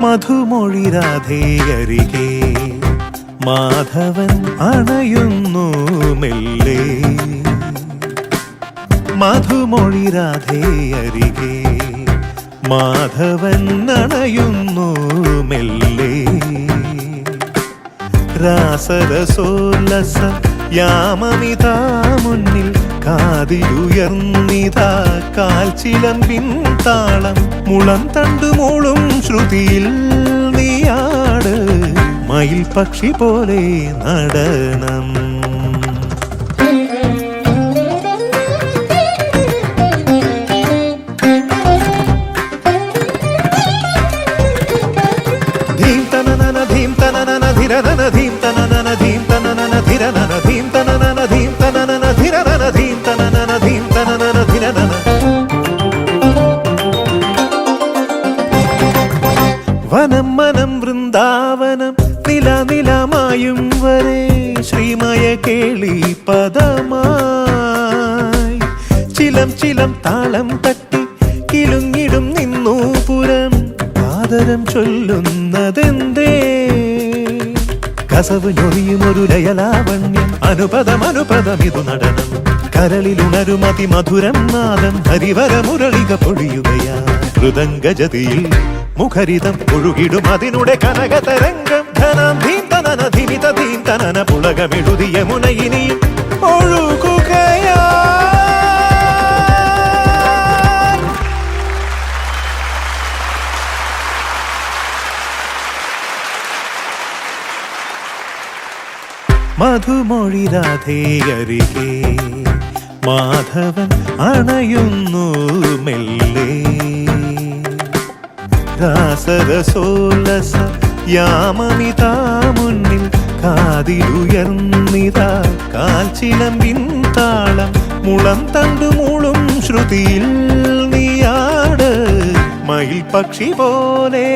മധുമൊഴി രാധേയരികെ. മാധവൻ അണയുന്നു മെല്ലെ. മധുമൊഴി രാധേയരികെ. മാധവൻ അണയുന്നു മെല്ലേ. രാസരസോല്ലസ യാമമിതാ മുന്നിൽ കാതിലുയർന്നിതാ കാൽച്ചിലമ്പിൻ താളം മുളം തണ്ടുമൂളും ശ്രുതിയിൽ നീയാട് മയിൽ പക്ഷി പോലെ നടനം മനം വൃന്ദാവനം നിലനിലമായും വരെ ശ്രീമയ കേളി പദമായി. ചിലം ചിലം താളം തട്ടി കിലുങ്ങിടും നിന്നു പുരം. ആദരം ചൊല്ലുന്നതെന്തേ? കസവ് ഞൊറിയും ഒരു ലയലാവണ്യം. അനുപദം അനുപദം ഇതു നടനം. കരളിലുണരുമതി മധുരം നാദം. ഹരിവര മുരളിക പൊഴിയുകയാ മൃദംഗജതിയിൽ മുഖരിതം ഒഴുകിടും അതിനുടെ കനകതരംഗം. ധനം ധീം ധിമിത ധീം തനന പുളകമെഴുതിയ മുനയിനിയും മധുമൊഴി രാധേയരികെ മാധവൻ അണയുന്നു മെല്ലെ. രാസരസോല്ലസ യാമമിതാമുന്നിൽ കാതിലുയർന്നിതാ. കാൽച്ചിലമ്പിൻ താളം മുളം തണ്ടുമൂളും ശ്രുതിയിൽ നീയാട്. മയിൽ പക്ഷി പോലെ